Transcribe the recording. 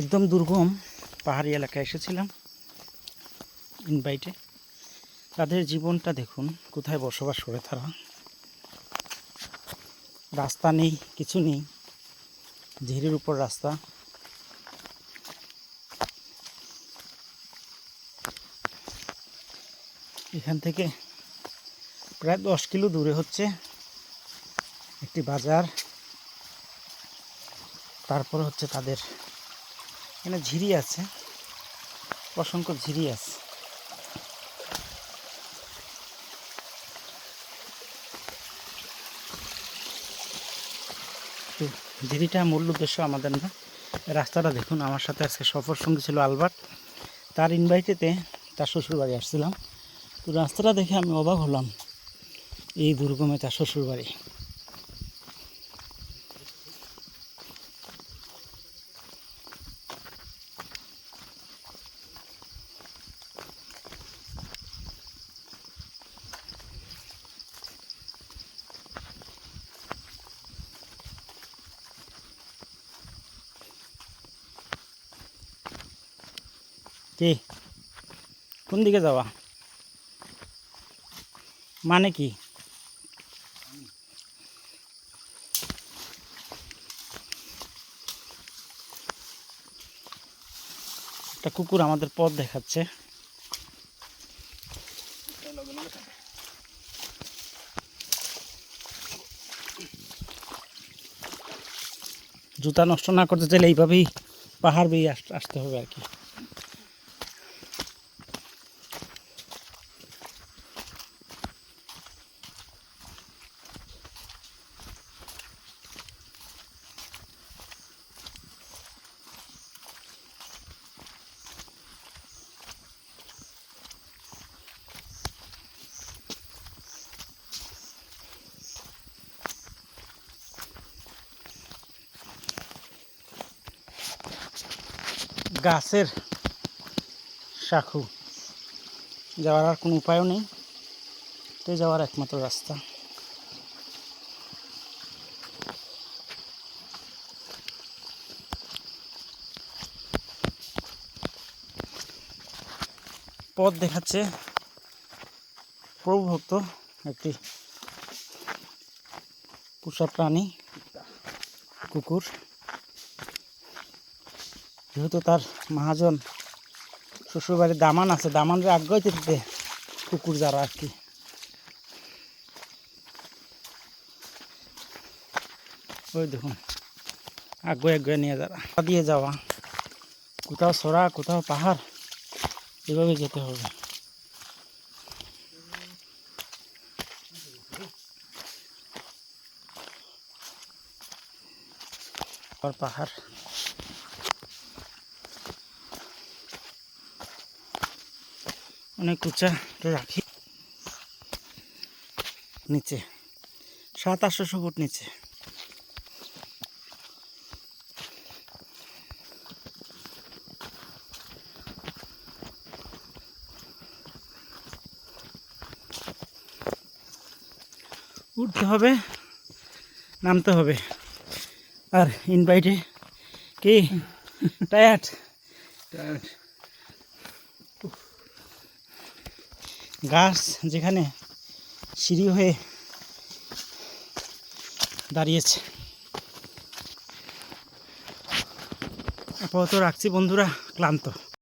একদম দুর্গম পাহাড়ি এলাকায় এসেছিলাম ইনভাইটে তাদের জীবনটা দেখুন, কোথায় বসবাস করে তারা। রাস্তা নেই, কিছু নেই, ঝিরির উপর রাস্তা। এখান থেকে প্রায় দশ কিলো দূরে হচ্ছে একটি বাজার। তারপরে হচ্ছে তাদের এখানে ঝিরি আছে। অসংখ্য ঝিরি আছে। ঝিরিটা মূল উদ্দেশ্য আমাদের না। রাস্তাটা দেখুন, আমার সাথে আজকে সফর সঙ্গী ছিল আলবার্ট। তার ইনভাইটেতে তার শ্বশুর বাড়ি আসছিলাম। তো রাস্তাটা দেখে আমি অবাক হলাম, এই দুর্গমে তার শ্বশুর কি কোন দিকে যাওয়া মানে কি? একটা কুকুর আমাদের পথ দেখাচ্ছে। জুতা নষ্ট না করতে চাইলে এইভাবেই পাহাড় বেয়ে আস- আসতে হবে আর কি। গাছের শাখু যাওয়ার আর কোনো উপায়ও নেই। তো যাওয়ার একমাত্র রাস্তা। পথ দেখাচ্ছে প্রভুভক্ত একটি পোষা প্রাণী, কুকুর। যেহেতু তার মহাজন শ্বশুরবাড়ির দামান আছে, দামানরে আগ্রহ দিতে কুকুর যারা আর কি। ওই দেখুন, আগ্রহ আগ্রহ নিয়ে যারা। দিয়ে যাওয়া? কোথাও সরা, কোথাও পাহাড়, এভাবে যেতে হবে। পাহাড়। অনেক উঁচা তো রাখি। নিচে সাত আটশোশো ফুট নিচে। উঠতে হবে নামতে হবে। আর ইনভাইটে কি? টায়ার্ড? টায়ার্ড। গাছ যেখানে সিঁড়ি হয়ে দাঁড়িয়েছে। আপাতত রাখছি বন্ধুরা ক্লান্ত।